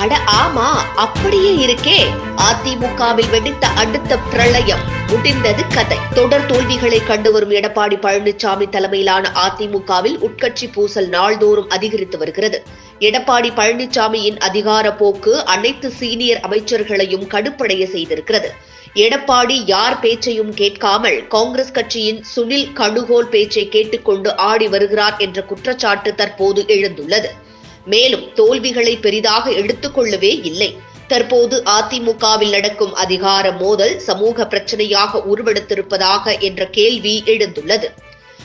அட ஆமா அப்படியே இருக்கே. அதிமுகவில் வெடித்த அடுத்த பிரளயம். முடிந்தது கதை. தொடர் தோல்விகளை கண்டு வரும் எடப்பாடி பழனிசாமி தலைமையிலான அதிமுகவில் உட்கட்சி பூசல் நாள்தோறும் அதிகரித்து வருகிறது. எடப்பாடி பழனிசாமியின் அதிகார போக்கு அனைத்து சீனியர் அமைச்சர்களையும் கடுப்படைய செய்திருக்கிறது. எடப்பாடி யார் பேச்சையும் கேட்காமல் காங்கிரஸ் கட்சியின் சுனில் கடுகோல் பேச்சை கேட்டுக்கொண்டு ஆடி வருகிறார் என்ற குற்றச்சாட்டு தற்போது எழுந்துள்ளது. மேலும் தோல்விகளை பெரிதாக எடுத்துக்கொள்ளவே இல்லை. தற்போது அதிமுகவில் நடக்கும் அதிகார மோதல் சமூக பிரச்சனையாக உருவெடுத்திருப்பதாக என்ற கேள்வி எழுந்துள்ளது.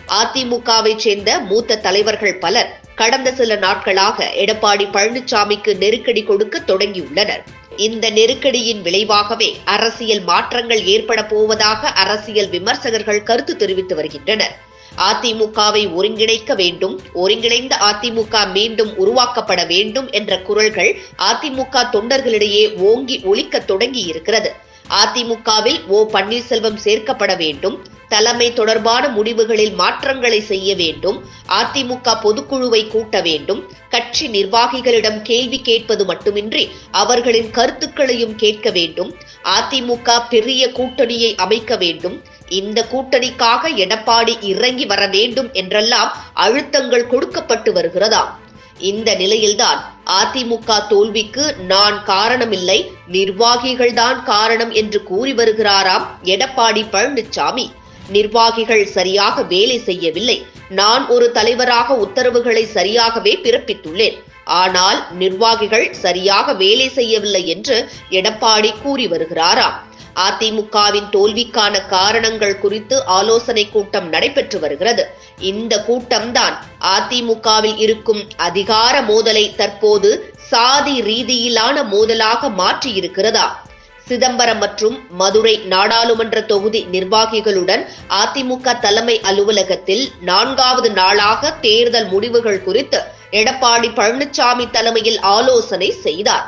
அதிமுகவை சேர்ந்த மூத்த தலைவர்கள் பலர் கடந்த சில நாட்களாக எடப்பாடி பழனிசாமிக்கு நெருக்கடி கொடுக்க தொடங்கியுள்ளனர். இந்த நெருக்கடியின் விளைவாகவே அரசியல் மாற்றங்கள் ஏற்பட போவதாக அரசியல் விமர்சகர்கள் கருத்து தெரிவித்து வருகின்றனர். அதிமுகவை ஒருங்கிணைக்க வேண்டும் ஒருங்கிணைந்த அதிமுக மீண்டும் உருவாக்கப்பட வேண்டும் என்ற குரல்கள் அதிமுக தொண்டர்களிடையே ஓங்கி ஒழிக்க தொடங்கி இருக்கிறது அதிமுகவில் ஓ பன்னீர்செல்வம் சேர்க்கப்பட வேண்டும் தலைமை தொடர்பான முடிவுகளில் மாற்றங்களை செய்ய வேண்டும். அதிமுக பொதுக்குழுவை கூட்ட வேண்டும். கட்சி நிர்வாகிகளிடம் கேள்வி கேட்பது மட்டுமின்றி அவர்களின் கருத்துக்களையும் கேட்க வேண்டும். அதிமுக பெரிய கூட்டணியை அமைக்க வேண்டும். இந்த கூட்டணிக்காக எடப்பாடி இறங்கி வர வேண்டும் என்றெல்லாம் அழுத்தங்கள் கொடுக்கப்பட்டு வருகிறதாம் இந்த நிலையில்தான் அதிமுக தோல்விக்கு நான் காரணமில்லை. நிர்வாகிகள்தான் காரணம் என்று கூறி வருகிறாராம் எடப்பாடி பழனிசாமி நிர்வாகிகள் சரியாக வேலை செய்யவில்லை. நான் ஒரு தலைவராக உத்தரவுகளை சரியாகவே பிறப்பித்துள்ளேன். ஆனால் நிர்வாகிகள் சரியாக வேலை செய்யவில்லை என்று எடப்பாடி கூறி வருகிறாராம் அதிமுகவின் தோல்விக்கான காரணங்கள் குறித்து ஆலோசனை கூட்டம் நடைபெற்று வருகிறது. இந்த கூட்டம்தான் அதிமுகவில் இருக்கும் அதிகார மோதலை தற்போது சாதி ரீதியிலான மோதலாக மாற்றியிருக்கிறதா? சிதம்பரம் மற்றும் மதுரை நாடாளுமன்ற தொகுதி நிர்வாகிகளுடன் அதிமுக தலைமை அலுவலகத்தில் நான்காவது நாளாக தேர்தல் முடிவுகள் குறித்து எடப்பாடி பழனிசாமி தலைமையில் ஆலோசனை செய்தார்.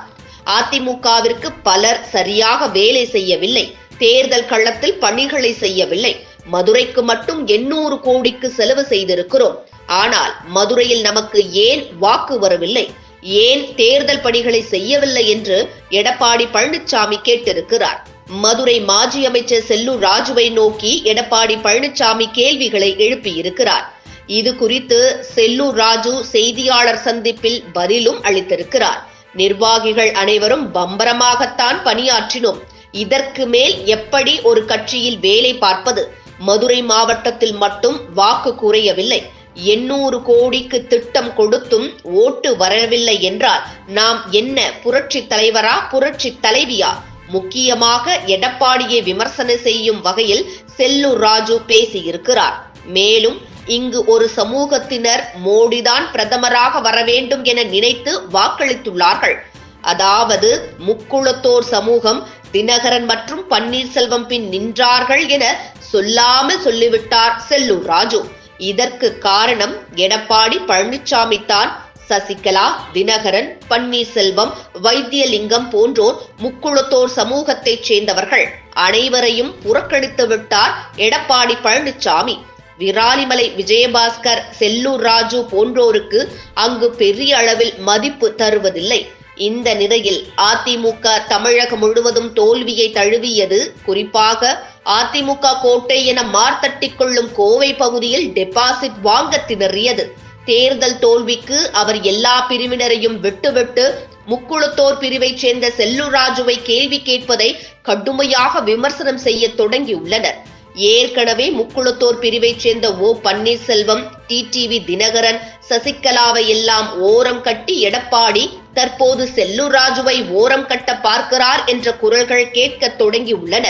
அதிமுகவிற்கு பலர் சரியாக வேலை செய்யவில்லை. தேர்தல் களத்தில் பணிகளை செய்யவில்லை. மதுரைக்கு மட்டும் எண்ணூறு கோடிக்கு செலவு செய்திருக்கிறோம். ஆனால் மதுரையில் நமக்கு ஏன் வாக்கு வரவில்லை? ஏன் தேர்தல் பணிகளை செய்யவில்லை என்று எடப்பாடி பழனிசாமி கேட்டிருக்கிறார். மதுரை மாஜி அமைச்சர் செல்லூர் ராஜுவை நோக்கி எடப்பாடி பழனிசாமி கேள்விகளை எழுப்பியிருக்கிறார். இது குறித்து செல்லூர் ராஜு செய்தியாளர் சந்திப்பில் பதிலும் அளித்திருக்கிறார். நிர்வாகிகள் அனைவரும் பம்பரமாகத்தான் பணியாற்றினோம். இதற்கு மேல் எப்படி ஒரு கட்சியில் வேலை பார்ப்பது? மதுரை மாவட்டத்தில் மட்டும் வாக்கு குறையவில்லை எண்ணூறு கோடிக்கு திட்டம் கொடுத்தும் ஓட்டு வரவில்லை என்றால் நாம் என்ன புரட்சி தலைவரா புரட்சி தலைவியா? முக்கியமாக எடப்பாடியை விமர்சனம் செய்யும் வகையில் செல்லூர் ராஜு பேசியிருக்கிறார். மேலும் இங்கு ஒரு சமூகத்தினர் மோடிதான் பிரதமராக வர வேண்டும் என நினைத்து வாக்களித்துள்ளார்கள். அதாவது முக்குளத்தோர் சமூகம் தினகரன் மற்றும் பன்னீர்செல்வம் பின் நின்றார்கள் என சொல்லாமல் சொல்லிவிட்டார் செல்லூர் ராஜு. இதற்கு காரணம் எடப்பாடி பழனிசாமி தான். சசிகலா தினகரன் பன்னீர்செல்வம் வைத்தியலிங்கம் போன்றோர் முக்குளத்தோர் சமூகத்தைச் சேர்ந்தவர்கள். அனைவரையும் புறக்கணித்து விட்டார் எடப்பாடி பழனிசாமி. விராலிமலை விஜயபாஸ்கர் செல்லூர் ராஜு போன்றோருக்கு அங்கு பெரிய அளவில் மதிப்பு தருவதில்லை. இந்த நிலையில் அதிமுக தமிழகம் முழுவதும் தோல்வியை தழுவியது. குறிப்பாக அதிமுக கோட்டை என மார்த்தட்டிக் கொள்ளும் கோவை பகுதியில் டெபாசிட் வாங்க திணறியது. தேர்தல் தோல்விக்கு அவர் எல்லா பிரிவினரையும் விட்டுவிட்டு முக்குளத்தோர் பிரிவைச் சேர்ந்த செல்லுராஜுவை ராஜுவை கேள்வி கேட்பதை கடுமையாக விமர்சனம் செய்ய தொடங்கியுள்ளனர். ஏற்கனவே முக்குளத்தோர் பிரிவைச் சேர்ந்த ஓ பன்னீர்செல்வம் டிடிவி தினகரன் சசிகலாவை எல்லாம் ஓரம் கட்டி எடப்பாடி தற்போது செல்லூர் ராஜுவை ஓரம் கட்ட பார்க்கிறார் என்ற குரல்கள் கேட்க தொடங்கியுள்ளன.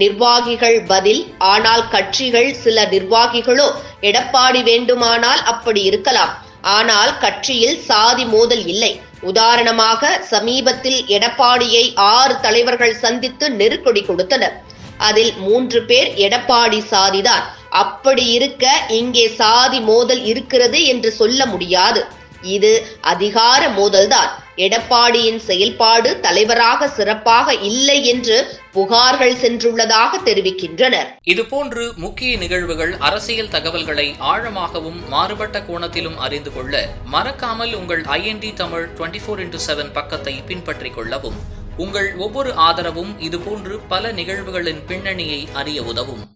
நிர்வாகிகள் பதில் ஆனால் கட்சிகள் சில நிர்வாகிகளோ எடப்பாடி வேண்டுமானால் அப்படி இருக்கலாம். ஆனால் கட்சியில் சாதி மோதல் இல்லை. உதாரணமாக சமீபத்தில் எடப்பாடியை ஆறு தலைவர்கள் சந்தித்து நெருக்கடி கொடுத்தனர். அதில் மூன்று பேர் எடப்பாடி சாதிதான். அப்படி இருக்க இங்கே சாதி மோதல் இருக்கிறது என்று சொல்ல முடியாது. இது அதிகார மோதல்தான். எடப்பாடியின் செயல்பாடு தலைவராக சிறப்பாக இல்லை என்று புகார்கள் சென்றுள்ளதாக தெரிவிக்கின்றனர். இதுபோன்று முக்கிய நிகழ்வுகள் அரசியல் தகவல்களை ஆழமாகவும் மாறுபட்ட கோணத்திலும் அறிந்து கொள்ள மறக்காமல் உங்கள் I N D Tamil twenty four into seven பக்கத்தை பின்பற்றிக் கொள்ளவும். உங்கள் ஒவ்வொரு ஆதரவும் இதுபோன்று பல நிகழ்வுகளின் பின்னணியை அறிய உதவும்.